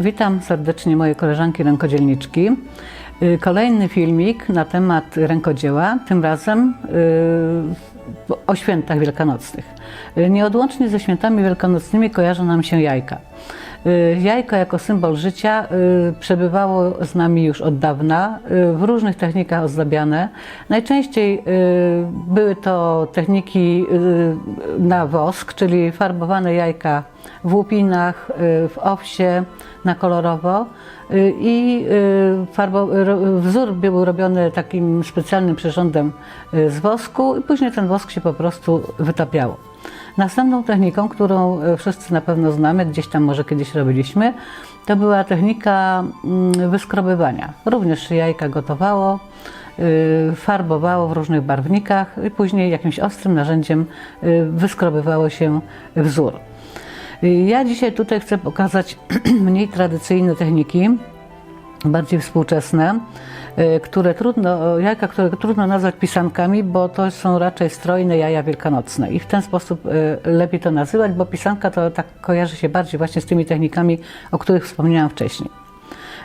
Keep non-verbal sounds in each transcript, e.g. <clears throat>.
Witam serdecznie moje koleżanki rękodzielniczki. Y, Kolejny filmik na temat rękodzieła, tym razem y, o świętach wielkanocnych. Y, Nieodłącznie ze świętami wielkanocnymi kojarzą nam się jajka. Y, Jajko jako symbol życia y, przebywało z nami już od dawna, y, w różnych technikach ozdabiane. Najczęściej były to techniki na wosk, czyli farbowane jajka w łupinach, w owsie, na kolorowo. I wzór był robiony takim specjalnym przyrządem z wosku i później ten wosk się po prostu wytapiało. Następną techniką, którą e, wszyscy na pewno znamy, gdzieś tam może kiedyś robiliśmy, to była technika mm, wyskrobywania. Również jajka gotowało, y, farbowało w różnych barwnikach i później jakimś ostrym narzędziem y, wyskrobywało się wzór. Y, Ja dzisiaj tutaj chcę pokazać <clears throat> mniej tradycyjne techniki, bardziej współczesne, które trudno, jajka, które trudno nazwać pisankami, bo to są raczej strojne jaja wielkanocne i w ten sposób y, lepiej to nazywać, bo pisanka to tak kojarzy się bardziej właśnie z tymi technikami, o których wspomniałam wcześniej.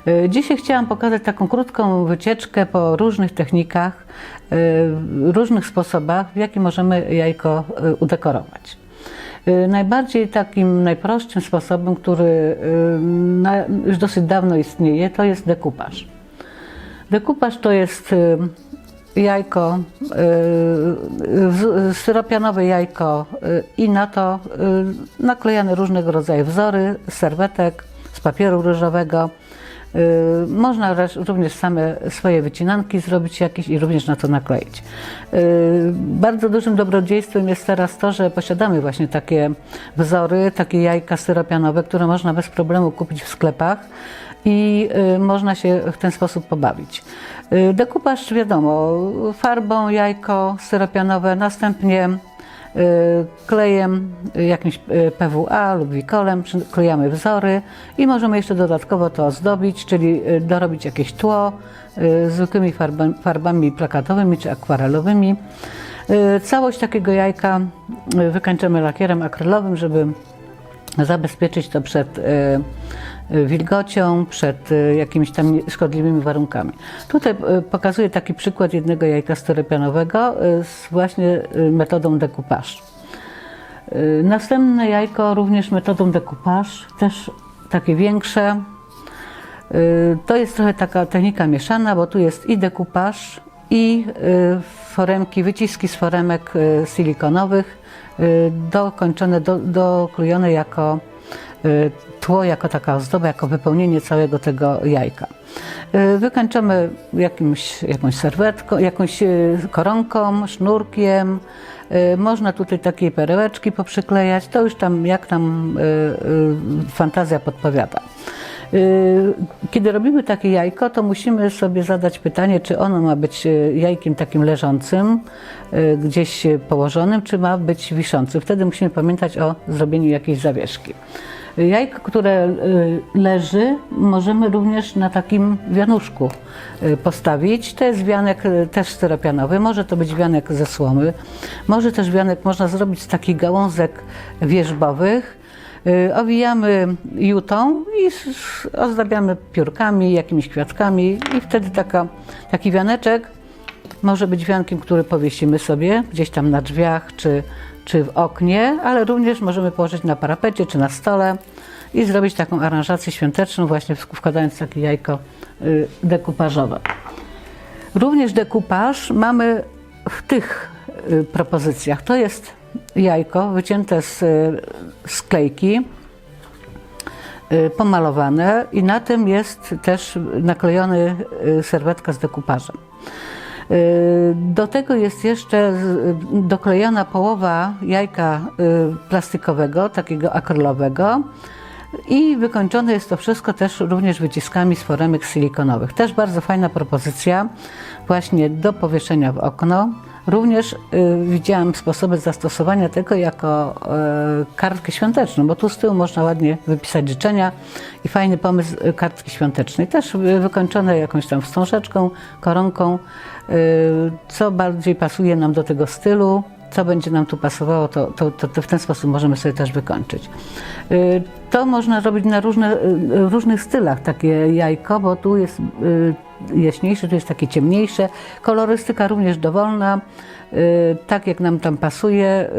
Y, Dzisiaj chciałam pokazać taką krótką wycieczkę po różnych technikach, y, różnych sposobach, w jaki możemy jajko y, udekorować. Y, Najbardziej takim najprostszym sposobem, który y, już dosyć dawno istnieje, to jest dekupaż. Dekupaż to jest y, jajko, y, wz- syropianowe jajko y, i na to y, naklejane różnego rodzaju wzory serwetek, z papieru ryżowego. Y, Można również same swoje wycinanki zrobić jakieś i również na to nakleić. Y, Bardzo dużym dobrodziejstwem jest teraz to, że posiadamy właśnie takie wzory, takie jajka syropianowe, które można bez problemu kupić w sklepach i y, można się w ten sposób pobawić. Y, Dekupaż wiadomo, farbą jajko syropianowe, następnie y, klejem jakimś PWA lub wikolem przyklejamy wzory i możemy jeszcze dodatkowo to ozdobić, czyli dorobić jakieś tło zwykłymi farbami, farbami plakatowymi czy akwarelowymi. Całość takiego jajka wykańczamy lakierem akrylowym, żeby zabezpieczyć to przed wilgocią, przed e, jakimiś tam szkodliwymi warunkami. Tutaj e, pokazuję taki przykład jednego jajka styropianowego e, z właśnie metodą dekupaż. E, Następne jajko również metodą dekupaż, też takie większe. To jest trochę taka technika mieszana, bo tu jest i dekupaż, i foremki, wyciski z foremek silikonowych, dokończone, do, doklejone jako tło, jako taka ozdoba, jako wypełnienie całego tego jajka. Y, Wykańczamy jakimś, jakąś serwetką, jakąś y, koronką, sznurkiem. Y, Można tutaj takie perełeczki poprzyklejać, to już tam jak y, y, fantazja podpowiada. Y, Kiedy robimy takie jajko, to musimy sobie zadać pytanie, czy ono ma być y, jajkiem takim leżącym, y, gdzieś położonym, czy ma być wiszącym. Wtedy musimy pamiętać o zrobieniu jakiejś zawieszki. Jajko, które leży, możemy również na takim wianuszku postawić. To jest wianek też styropianowy, może to być wianek ze słomy, może też wianek można zrobić z takich gałązek wierzbowych. Y, Owijamy jutą i ozdabiamy piórkami, jakimiś kwiatkami i wtedy taka, taki wianeczek może być wiankiem, który powiesimy sobie gdzieś tam na drzwiach czy, czy w oknie, ale również możemy położyć na parapecie czy na stole i zrobić taką aranżację świąteczną, właśnie wk- wkładając takie jajko y, dekupażowe. Również dekupaż mamy w tych y, propozycjach. To jest jajko wycięte z sklejki, y, pomalowane i na tym jest też naklejony y, serwetka z dekupażem. Y, Do tego jest jeszcze doklejona połowa jajka plastikowego, takiego akrylowego i wykończone jest to wszystko też również wyciskami z foremek silikonowych. Też bardzo fajna propozycja właśnie do powieszenia w okno. Również y, widziałam sposoby zastosowania tego jako y, kartkę świąteczną, bo tu z tyłu można ładnie wypisać życzenia i fajny pomysł y, kartki świątecznej. Też wykończone jakąś tam wstążeczką, koronką, co bardziej pasuje nam do tego stylu. co będzie nam tu pasowało, to, to, to, to w ten sposób możemy sobie też wykończyć. To można robić na różne, różnych stylach, takie jajko, bo tu jest jaśniejsze, tu jest takie ciemniejsze. Kolorystyka również dowolna, y, tak jak nam tam pasuje.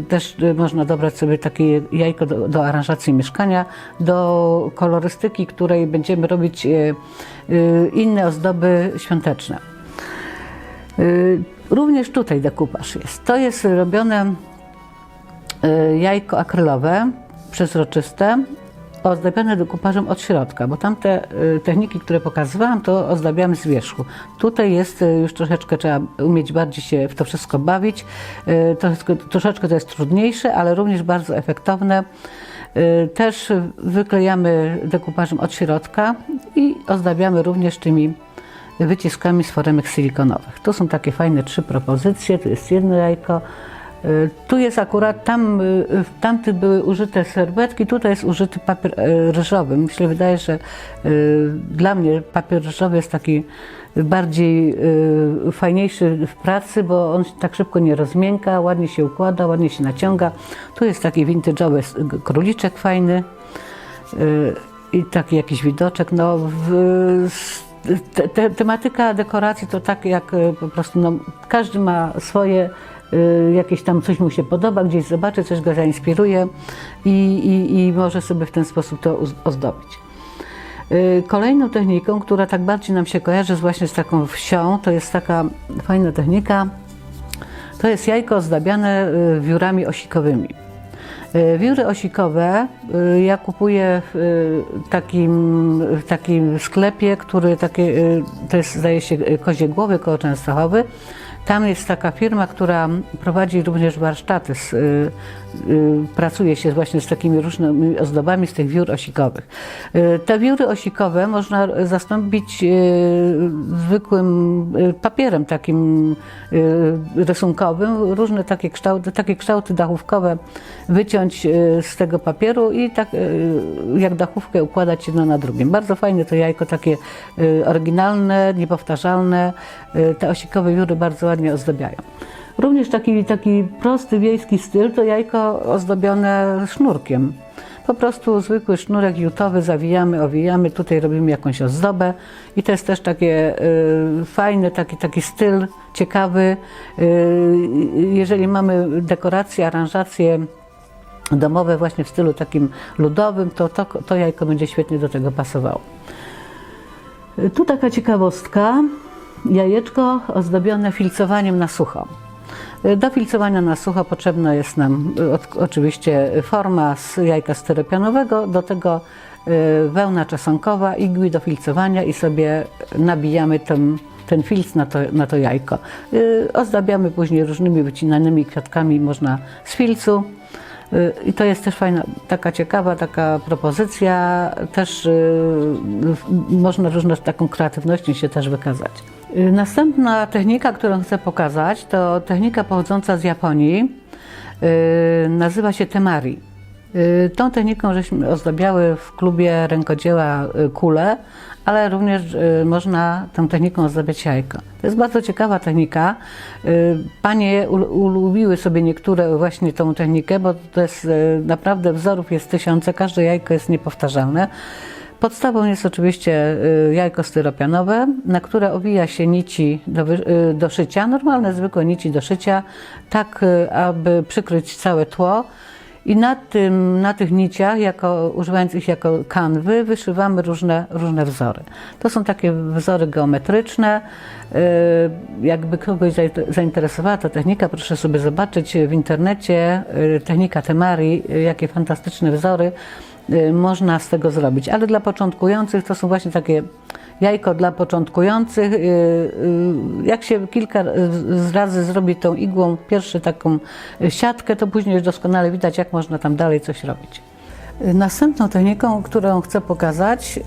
y, Też y, można dobrać sobie takie jajko do, do aranżacji mieszkania, do kolorystyki, której będziemy robić inne ozdoby świąteczne. Również tutaj dekupaż jest. To jest robione jajko akrylowe, przezroczyste, ozdabiane dekupażem od środka, bo tamte y, techniki, które pokazywałam, to ozdabiamy z wierzchu. Tutaj jest y, już troszeczkę, trzeba umieć bardziej się w to wszystko bawić. Y, Troszeczkę, troszeczkę to jest trudniejsze, ale również bardzo efektowne. Też wyklejamy dekupażem od środka i ozdabiamy również tymi wyciskami z foremek silikonowych. Tu są takie fajne trzy propozycje, tu jest jedno jajko, tu jest akurat, tam, y, w tamtych były użyte serwetki, tutaj jest użyty papier y, ryżowy. Myślę, wydaje, że dla mnie papier ryżowy jest taki bardziej fajniejszy w pracy, bo on tak szybko nie rozmięka, ładnie się układa, ładnie się naciąga. Tu jest taki vintage'owy króliczek fajny i taki jakiś widoczek. No, w, te, te, tematyka dekoracji to tak jak po prostu no, każdy ma swoje jakieś tam coś mu się podoba, gdzieś zobaczy, coś go zainspiruje i, i, i może sobie w ten sposób to ozdobić. Y, Kolejną techniką, która tak bardziej nam się kojarzy właśnie z taką wsią, to jest taka fajna technika, to jest jajko ozdabiane y, wiórami osikowymi. Y, Wióry osikowe y, ja kupuję w y, takim, w takim sklepie, który takie, y, to jest zdaje się y, Kozie Głowy koło Częstochowy. Tam jest taka firma, która prowadzi również warsztaty, z, y, y, pracuje się właśnie z takimi różnymi ozdobami z tych wiór osikowych. Y, Te wióry osikowe można zastąpić y, zwykłym y, papierem takim y, rysunkowym, różne takie kształty, takie kształty dachówkowe wyciąć y, z tego papieru i tak y, jak dachówkę układać jedno na drugim. Bardzo fajne to jajko, takie y, oryginalne, niepowtarzalne. Y, Te osikowe wióry bardzo ładnie ozdabiają. Również taki, taki prosty wiejski styl to jajko ozdobione sznurkiem. Po prostu zwykły sznurek jutowy zawijamy, owijamy, tutaj robimy jakąś ozdobę i to jest też takie y, fajny, taki, taki styl ciekawy. Y, jeżeli mamy dekoracje, aranżacje domowe właśnie w stylu takim ludowym, to, to to jajko będzie świetnie do tego pasowało. Tu taka ciekawostka. Jajeczko ozdobione filcowaniem na sucho. Do filcowania na sucho potrzebna jest nam od- oczywiście forma z jajka styropianowego, do tego y, wełna czosnkowa, igły do filcowania i sobie nabijamy ten, ten filc na to, na to jajko. Y, Ozdabiamy później różnymi wycinanymi kwiatkami, można z filcu. I to jest też fajna, taka ciekawa taka propozycja, też można różną taką kreatywnością się też wykazać. Y, Następna technika, którą chcę pokazać, to technika pochodząca z Japonii. Y, Nazywa się temari. Y, Tą techniką żeśmy ozdabiały w klubie rękodzieła kule, ale również można tą techniką ozdabiać jajko. To jest bardzo ciekawa technika. Panie ul- ulubiły sobie niektóre właśnie tą technikę, bo to jest naprawdę wzorów jest tysiące, każde jajko jest niepowtarzalne. Podstawą jest oczywiście y, jajko styropianowe, na które owija się nici do, y, do szycia, normalne, zwykłe nici do szycia, tak y, aby przykryć całe tło. I na, tym, na tych niciach, jako, używając ich jako kanwy, wyszywamy różne, różne wzory. To są takie wzory geometryczne. Jakby kogoś zainter- zainteresowała ta technika, proszę sobie zobaczyć w internecie technika Temari, jakie fantastyczne wzory można z tego zrobić. Ale dla początkujących to są właśnie takie jajko dla początkujących. Y, y, Jak się kilka razy zrobi tą igłą pierwszy taką siatkę, to później już doskonale widać, jak można tam dalej coś robić. Y, Następną techniką, którą chcę pokazać,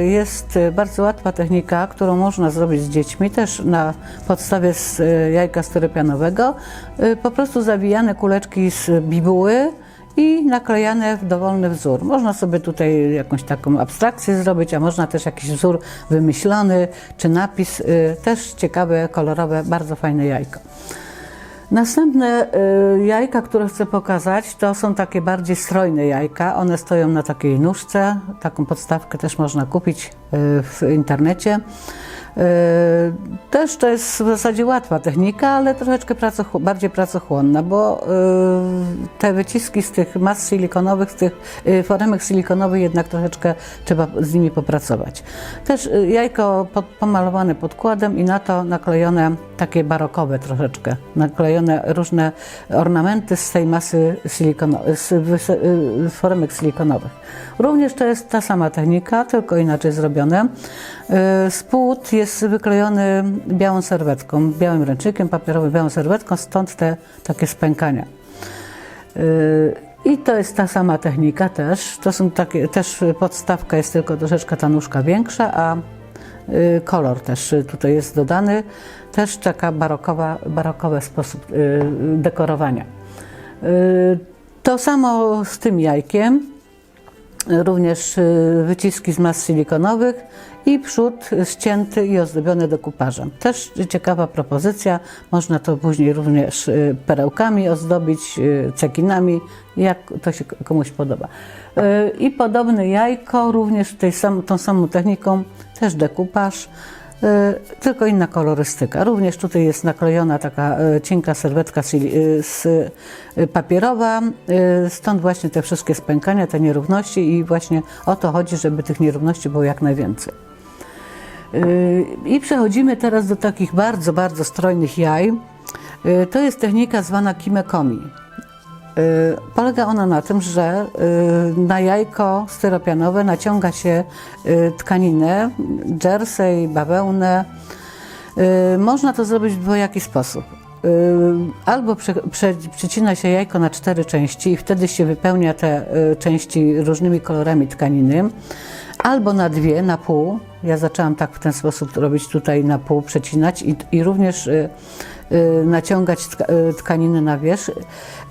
y, jest bardzo łatwa technika, którą można zrobić z dziećmi, też na podstawie y, jajka styropianowego. Y, Po prostu zawijane kuleczki z bibuły i naklejane w dowolny wzór. Można sobie tutaj jakąś taką abstrakcję zrobić, a można też jakiś wzór wymyślony czy napis. y, Też ciekawe, kolorowe, bardzo fajne jajko. Następne y, jajka, które chcę pokazać, to są takie bardziej strojne jajka. One stoją na takiej nóżce. Taką podstawkę też można kupić y, w internecie. Y, Też to jest w zasadzie łatwa technika, ale troszeczkę pracoch- bardziej pracochłonna, bo y, te wyciski z tych mas silikonowych, z tych y, foremek silikonowych jednak troszeczkę trzeba z nimi popracować. Też jajko pod, pomalowane podkładem i na to naklejone takie barokowe troszeczkę, naklejone różne ornamenty z tej masy silikono- z foremek silikonowych. Również to jest ta sama technika, tylko inaczej zrobione. Spód jest wyklejony białą serwetką, białym ręcznikiem papierowym, białą serwetką, stąd te takie spękania. Y, I to jest ta sama technika też. To są takie, też podstawka jest tylko troszeczkę ta nóżka większa, a y, kolor też tutaj jest dodany. Też taka barokowa, barokowy sposób y, dekorowania. To samo z tym jajkiem również y, wyciski z mas silikonowych i przód ścięty i ozdobiony dokuparzem. Też ciekawa propozycja, można to później również y, perełkami ozdobić, y, cekinami, jak to się komuś podoba. I podobne jajko, również tej sam, tą samą techniką, też dekupaż, tylko inna kolorystyka. Również tutaj jest naklejona taka y, cienka serwetka z, y, papierowa, stąd właśnie te wszystkie spękania, te nierówności i właśnie o to chodzi, żeby tych nierówności było jak najwięcej. I przechodzimy teraz do takich bardzo, bardzo strojnych jaj. To jest technika zwana kimekomi. Y, Polega ona na tym, że y, na jajko styropianowe naciąga się y, tkaninę, jersey, bawełnę. Można to zrobić w dwojaki sposób. Albo prze, prze, przecina się jajko na cztery części i wtedy się wypełnia te części różnymi kolorami tkaniny, albo na dwie, na pół. Ja zaczęłam tak w ten sposób robić tutaj na pół, przecinać i, i również y, y, naciągać tka, y, tkaniny na wierzch.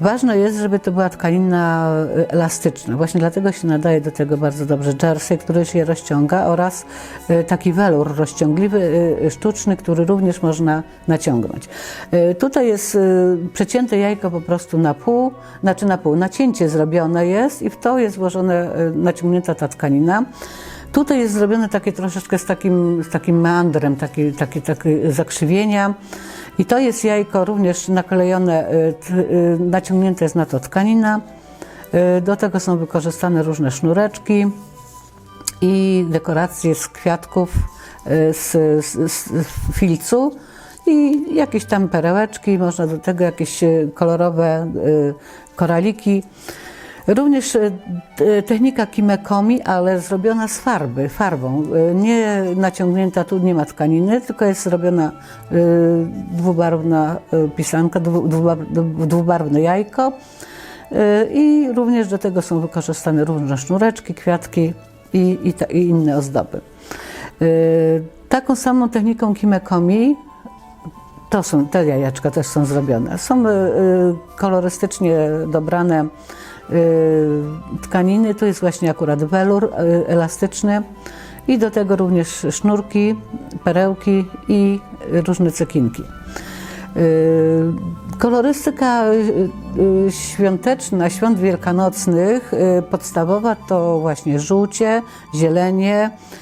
Ważne jest, żeby to była tkanina elastyczna. Właśnie dlatego się nadaje do tego bardzo dobrze jersey, który się rozciąga oraz y, taki welur rozciągliwy, y, sztuczny, który również można naciągnąć. Y, Tutaj jest y, przecięte jajko po prostu na pół, znaczy na pół, nacięcie zrobione jest i w to jest włożone, y, naciągnięta ta tkanina. Tutaj jest zrobione takie troszeczkę z takim, z takim meandrem, takie, takie, takie zakrzywienia. I to jest jajko również naklejone, y, y, naciągnięte jest na to tkanina. Y, Do tego są wykorzystane różne sznureczki i dekoracje z kwiatków, z, z, z filcu i jakieś tam perełeczki, można do tego jakieś kolorowe koraliki. Również t- technika kimekomi, ale zrobiona z farby, farbą. Y, Nie naciągnięta, tu nie ma tkaniny, tylko jest zrobiona y, dwubarwna pisanka, dwu- dwubar- dwubarwne jajko. I również do tego są wykorzystane różne sznureczki, kwiatki i, i, ta, i inne ozdoby. Taką samą techniką kimekomi to są, te jajeczka też są zrobione. Są kolorystycznie dobrane tkaniny. Tu jest właśnie akurat welur y, elastyczny i do tego również sznurki, perełki i różne cekinki. Y, Kolorystyka y, y, świąteczna, świąt wielkanocnych, y, podstawowa to właśnie żółcie, zielenie, y,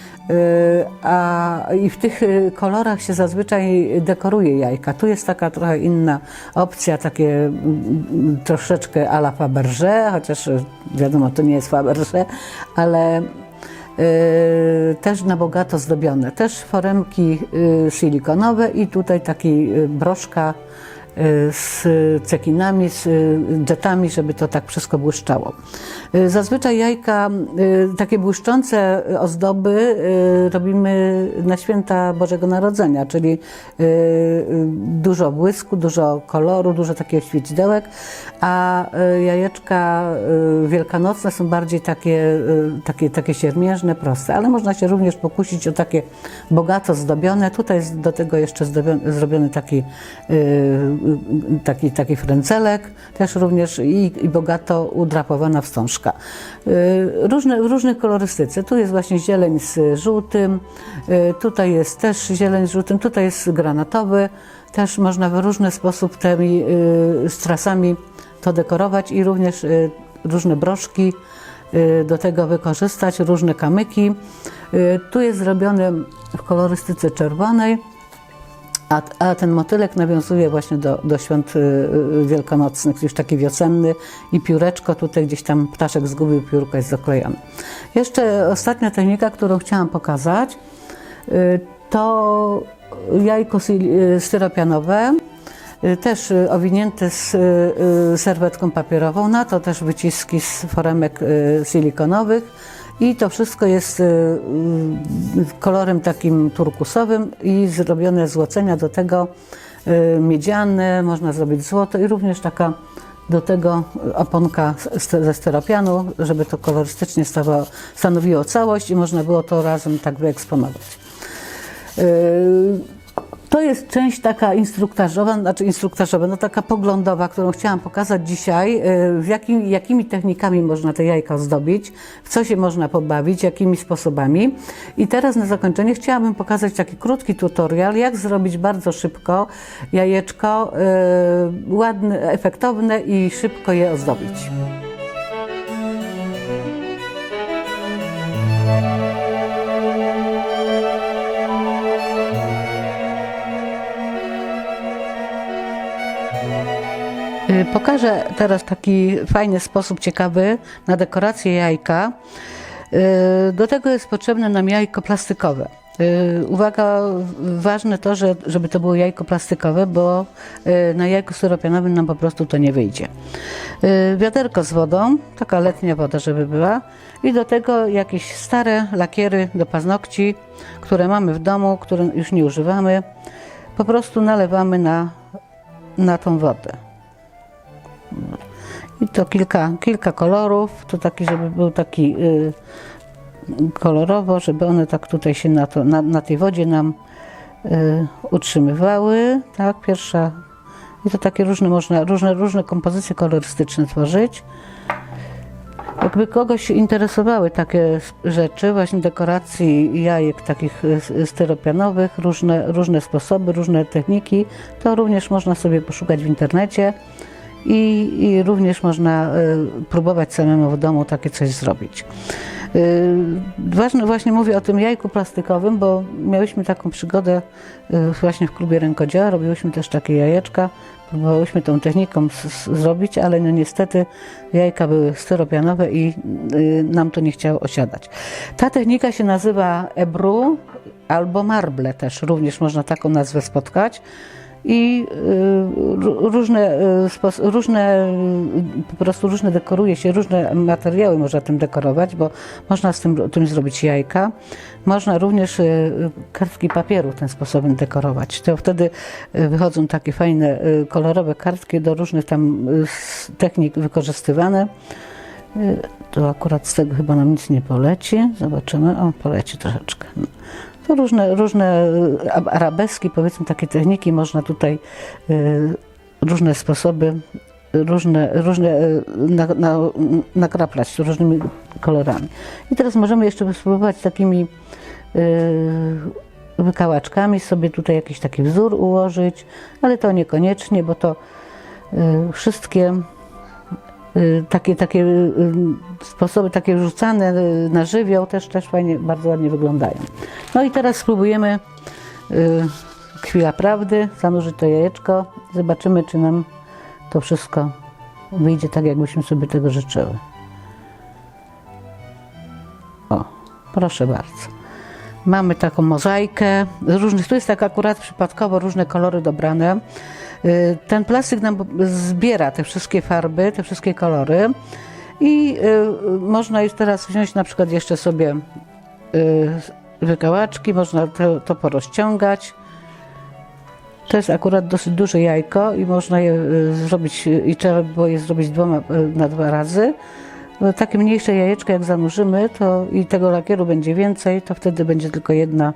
a i w tych y, kolorach się zazwyczaj dekoruje jajka. Tu jest taka trochę inna opcja, takie mm, troszeczkę à la Fabergé, chociaż y, wiadomo, to nie jest Fabergé, ale y, też na bogato zdobione. Też foremki silikonowe i tutaj taki broszka z cekinami, z y, jetami, żeby to tak wszystko błyszczało. Y, Zazwyczaj jajka, y, takie błyszczące ozdoby y, robimy na święta Bożego Narodzenia, czyli y, y, dużo błysku, dużo koloru, dużo takich świecidełek, a y, jajeczka y, wielkanocne są bardziej takie, y, takie, takie siermiężne, proste, ale można się również pokusić o takie bogato zdobione. Tutaj jest do tego jeszcze zrobiony taki, y, y, taki, taki frędzelek, też również i, i bogato udrapowana wstążka. Y, Różne, w różnej kolorystyce. Tu jest właśnie zieleń z żółtym, y, tutaj jest też zieleń z żółtym, tutaj jest granatowy też można w różny sposób tymi y, strasami to dekorować i również różne broszki do tego wykorzystać, różne kamyki. Tu jest zrobione w kolorystyce czerwonej, a, a ten motylek nawiązuje właśnie do, do świąt y, y, wielkanocnych, już taki wiosenny. I pióreczko, tutaj gdzieś tam ptaszek zgubił piórko, jest zaklejone. Jeszcze ostatnia technika, którą chciałam pokazać, y, to jajko styropianowe, też owinięte z serwetką papierową, na to też wyciski z foremek silikonowych i to wszystko jest y, y, kolorem takim turkusowym i zrobione złocenia do tego y, miedziane, można zrobić złoto i również taka do tego oponka ze steropianu, żeby to kolorystycznie stanowiło całość i można było to razem tak wyeksponować. To jest część taka instruktażowa, znaczy instruktażowa, no taka poglądowa, którą chciałam pokazać dzisiaj, w jakim, jakimi technikami można te jajka ozdobić, w co się można pobawić, jakimi sposobami. I teraz na zakończenie chciałabym pokazać taki krótki tutorial, jak zrobić bardzo szybko jajeczko yy, ładne, efektowne i szybko je ozdobić. Pokażę teraz taki fajny sposób ciekawy na dekorację jajka. Y, Do tego jest potrzebne nam jajko plastikowe. Y, Uwaga, ważne to, że, żeby to było jajko plastikowe, bo y, na jajku styropianowym nam po prostu to nie wyjdzie. Wiaderko z wodą, taka letnia woda, żeby była i do tego jakieś stare lakiery do paznokci, które mamy w domu, które już nie używamy. Po prostu nalewamy na, na tą wodę. I to kilka, kilka kolorów, to taki, żeby był taki y, kolorowo, żeby one tak tutaj się na, to, na, na tej wodzie nam y, utrzymywały. Tak, pierwsza. I to takie różne można, różne, różne kompozycje kolorystyczne tworzyć. Jakby kogoś interesowały takie rzeczy, właśnie dekoracji jajek takich y, s- styropianowych, różne, różne sposoby, różne techniki, to również można sobie poszukać w internecie i, i również można y, próbować samemu w domu takie coś zrobić. Y, Ważne właśnie mówię o tym jajku plastikowym, bo miałyśmy taką przygodę y, właśnie w klubie rękodzieła, robiłyśmy też takie jajeczka, próbowałyśmy tą techniką zrobić, ale no niestety jajka były styropianowe i y, nam to nie chciało osiadać. Ta technika się nazywa ebru albo marble też, również można taką nazwę spotkać i y, ró- różne, y, różne, y, po prostu różne dekoruje się, różne materiały można tym dekorować, bo można z tym, tym zrobić jajka. Można również kartki papieru tym sposobem dekorować. To wtedy wychodzą takie fajne, kolorowe kartki do różnych tam technik wykorzystywane. To akurat z tego chyba nam nic nie poleci. Zobaczymy. O, poleci troszeczkę. To różne, różne y, ab- arabeski, powiedzmy takie techniki można tutaj, y, różne sposoby, różne, różne y, na, na, nakraplać różnymi kolorami. I teraz możemy jeszcze spróbować takimi wykałaczkami sobie tutaj jakiś taki wzór ułożyć, ale to niekoniecznie, bo to wszystkie takie, takie y, sposoby, takie rzucane y, na żywioł też, też fajnie, bardzo ładnie wyglądają. No i teraz spróbujemy y, chwila prawdy, zanurzyć to jajeczko, zobaczymy czy nam to wszystko wyjdzie tak, jakbyśmy sobie tego życzyły. O, proszę bardzo. Mamy taką mozaikę różnych, tu jest tak akurat przypadkowo różne kolory dobrane. Y, Ten plastik nam zbiera te wszystkie farby, te wszystkie kolory i y, można już teraz wziąć na przykład jeszcze sobie y, wykałaczki, można to, to porozciągać. To jest akurat dosyć duże jajko i można je zrobić, i trzeba by było je zrobić dwoma, na dwa razy. No, Takie mniejsze jajeczko jak zanurzymy to i tego lakieru będzie więcej, to wtedy będzie tylko jedna,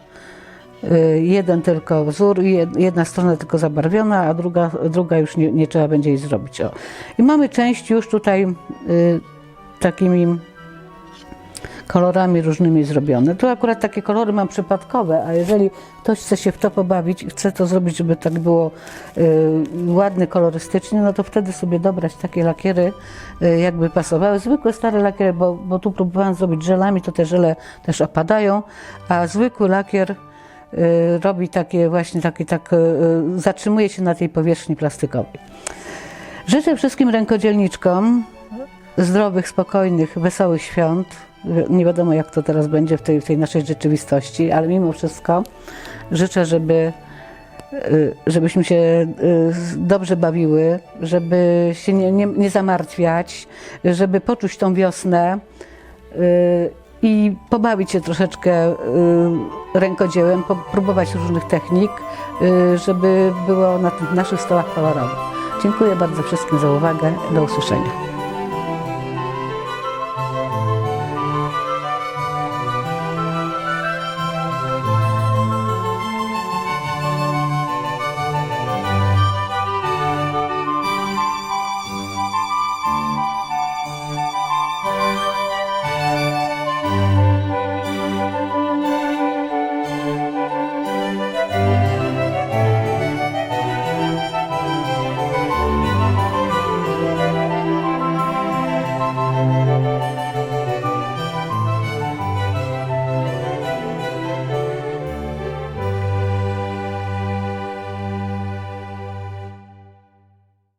jeden tylko wzór i jed- jedna strona tylko zabarwiona, a druga, druga już nie, nie trzeba będzie jej zrobić. O. I mamy część już tutaj y, takimi kolorami różnymi zrobione. Tu akurat takie kolory mam przypadkowe, a jeżeli ktoś chce się w to pobawić i chce to zrobić, żeby tak było y, ładnie, kolorystycznie, no to wtedy sobie dobrać takie lakiery, y, jakby pasowały. Zwykłe stare lakiery, bo, bo tu próbowałam zrobić żelami, to te żele też opadają, a zwykły lakier y, robi takie właśnie, takie, tak, y, zatrzymuje się na tej powierzchni plastikowej. Życzę wszystkim rękodzielniczkom zdrowych, spokojnych, wesołych świąt. Nie wiadomo, jak to teraz będzie w tej, w tej naszej rzeczywistości, ale mimo wszystko życzę, żeby, y, żebyśmy się y, dobrze bawiły, żeby się nie, nie, nie zamartwiać, żeby poczuć tą wiosnę y, i pobawić się troszeczkę y, rękodziełem, próbować różnych technik, y, żeby było na naszych stołach kolorowo. Dziękuję bardzo wszystkim za uwagę. Do usłyszenia.